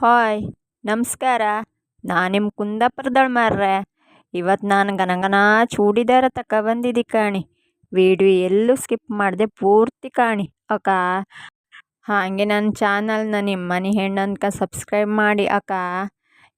Hi, ನಮಸ್ಕಾರ. ನಾನು ನಿಮ್ಮ ಕುಂದಾಪುರದಳು ಮಾರ್ರೆ. ಇವತ್ತು ನಾನು ಗನಗನ ಚೂಡಿದಾರ ತಗೊಬಂದಿದ್ದೆ ಕಾಣಿ. ವಿಡಿಯೋ ಎಲ್ಲೂ ಸ್ಕಿಪ್ ಮಾಡಿದೆ ಪೂರ್ತಿ ಕಾಣಿ, ಅಕ್ಕ. ಹಾಗೆ ನನ್ನ ಚಾನಲ್ನ ನಿಮ್ಮ ಮನೆ ಹೆಣ್ಣು ಅನ್ಕ ಸಬ್ಸ್ಕ್ರೈಬ್ ಮಾಡಿ, ಅಕ್ಕ.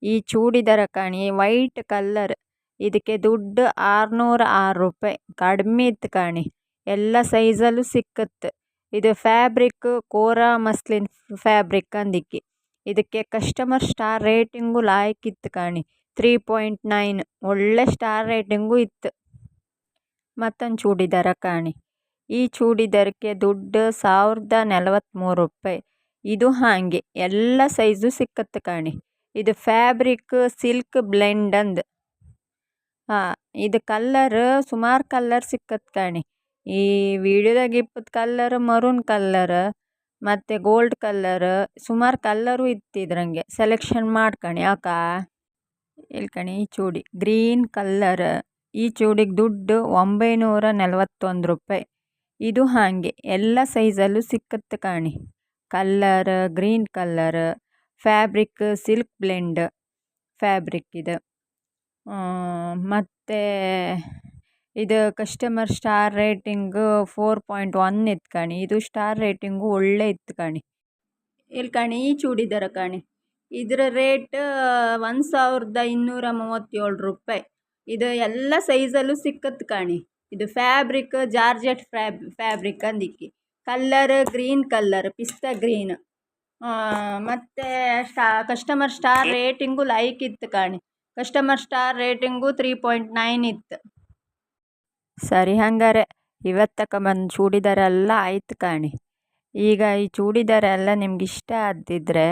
ಈ ಚೂಡಿದಾರ ಕಾಣಿ ವೈಟ್ ಕಲ್ಲರ್. ಇದಕ್ಕೆ ದುಡ್ಡು ಆರುನೂರ ಆರು ರೂಪಾಯಿ. ಕಡಿಮೆ ಇತ್ತು ಕಾಣಿ. ಎಲ್ಲ ಸೈಜಲ್ಲೂ ಸಿಕ್ಕತ್ತೆ ಇದು ಫ್ಯಾಬ್ರಿಕ್, ಕೋರಾ ಮಸ್ಲಿನ್ ಫ್ಯಾಬ್ರಿಕ್ ಅಂದಿಕ್ಕಿ. ಇದಕ್ಕೆ ಕಸ್ಟಮರ್ ಸ್ಟಾರ್ ರೇಟಿಂಗು ಲಾಯಕ್ಕಿತ್ತು ಕಾಣಿ. ತ್ರೀ ಪಾಯಿಂಟ್ ನೈನ್ ಒಳ್ಳೆ ಸ್ಟಾರ್ ರೇಟಿಂಗು ಇತ್ತು. ಮತ್ತೊಂದು ಚೂಡಿದಾರ ಕಾಣಿ. ಈ ಚೂಡಿದಾರಕ್ಕೆ ದುಡ್ಡು ಸಾವಿರದ ನಲವತ್ತ್ಮೂರು ರೂಪಾಯಿ. ಇದು ಹಾಗೆ, ಎಲ್ಲ ಸೈಜು ಸಿಕ್ಕತ್ತೆ ಕಾಣಿ. ಇದು ಫ್ಯಾಬ್ರಿಕ್ ಸಿಲ್ಕ್ ಬ್ಲೆಂಡ್ ಅಂದ. ಹಾಂ, ಇದು ಕಲ್ಲರ್ ಸುಮಾರು ಕಲ್ಲರ್ ಸಿಕ್ಕತ್ತೆ ಕಾಣಿ. ಈ ವಿಡಿಯೋದಾಗ ಇಪ್ಪತ್ತು ಕಲ್ಲರ್ ಮರೂನ್ ಕಲ್ಲರ್ ಮತ್ತು ಗೋಲ್ಡ್ ಕಲ್ಲರ್ ಸುಮಾರು ಕಲ್ಲರು ಇತ್ತು ಇದ್ರಂಗೆ ಸೆಲೆಕ್ಷನ್ ಮಾಡ್ಕಣಿ, ಯಾಕ? ಹೇಳ್ಕಣಿ ಕಣಿ ಈ ಚೂಡಿ. ಗ್ರೀನ್ ಕಲ್ಲರ್ ಈ ಚೂಡಿಗೆ ದುಡ್ಡು ಒಂಬೈನೂರ ನಲವತ್ತೊಂದು ರೂಪಾಯಿ. ಇದು ಹಾಗೆ, ಎಲ್ಲ ಸೈಜಲ್ಲೂ ಸಿಕ್ಕತ್ತೆ ಕಾಣಿ. Colour green colour fabric silk blend fabric ಇದು. ಮತ್ತು ಇದು customer star rating four point one ಇತ್ತು ಕಣಿ. ಇದು ಸ್ಟಾರ್ ರೇಟಿಂಗು ಒಳ್ಳೆ ಇತ್ತು ಕಣಿ. ಇಲ್ಲಿ ಕಣಿ, ಈ ಚೂಡಿದಾರ ಕಾಣಿ. ಇದರ ರೇಟ್ ಒಂದು ಸಾವಿರದ ಇನ್ನೂರ ಮೂವತ್ತೇಳು ರೂಪಾಯಿ. ಇದು ಎಲ್ಲ ಸೈಜಲ್ಲೂ ಸಿಕ್ಕತ್ತು ಕಾಣಿ. ಇದು fabric georgette fab fabric ಅಂದಿಕ್ಕಿ. Colour green colour pista green ಮತ್ತು ಸ್ಟಾ ಕಸ್ಟಮರ್ ಸ್ಟಾರ್ ರೇಟಿಂಗು ಲೈಕ್ ಇತ್ತು ಕಾಣಿ. Customer star rating three point nine ಇತ್ತು. ಸರಿ ಹಂಗಾರೆ ಇವತ್ತಕ ಬಂದು ಚೂಡಿದಾರೆಲ್ಲ ಆಯ್ತು ಕಾಣಿ. ಈಗ ಈ ಚೂಡಿದಾರ ಎಲ್ಲ ನಿಮ್ಗೆ ಇಷ್ಟ ಆದಿದ್ರೆ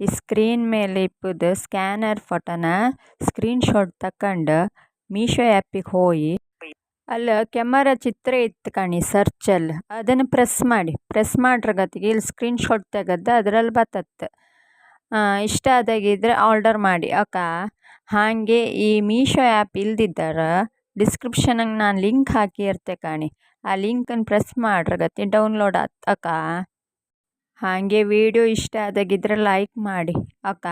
ಈ ಸ್ಕ್ರೀನ್ ಮೇಲೆ ಇಪ್ಪದ ಸ್ಕ್ಯಾನರ್ ಫೋಟೋನ ಸ್ಕ್ರೀನ್ಶಾಟ್ ಶಾಟ್ ತಗೊಂಡು ಮೀಶೋ ಆ್ಯಪಿಗೆ ಹೋಗಿ, ಅಲ್ಲಿ ಕೆಮರ ಚಿತ್ರ ಇತ್ತು ಕಾಣಿ ಸರ್ಚಲ್ಲಿ ಅದನ್ನು ಪ್ರೆಸ್ ಮಾಡಿ. ಪ್ರೆಸ್ ಮಾಡ್ರಗತ್ತಿಗೆ ಇಲ್ಲಿ ಸ್ಕ್ರೀನ್ಶಾಟ್ ತೆಗೆದು ಅದರಲ್ಲಿ ಬತ್ತತ್ತೆ ಇಷ್ಟ ಆದಾಗಿದ್ರೆ ಆರ್ಡರ್ ಮಾಡಿ. ಅಕ್ಕ, ಹಾಗೆ ಈ ಮೀಶೋ ಆ್ಯಪ್ ಇಲ್ದಿದ್ದಾರೆ ಡಿಸ್ಕ್ರಿಪ್ಷನಾಗ ನಾನು ಲಿಂಕ್ ಹಾಕಿರ್ತೆ ಕಾಣಿ. ಆ ಲಿಂಕನ್ನು ಪ್ರೆಸ್ ಮಾಡ್ರಗತ್ತೆ ಡೌನ್ಲೋಡ್ ಆತ್ ಅಕ್ಕ. ಹಾಗೆ ವಿಡಿಯೋ ಇಷ್ಟ ಆದಾಗಿದ್ರೆ ಲೈಕ್ ಮಾಡಿ ಅಕ್ಕ.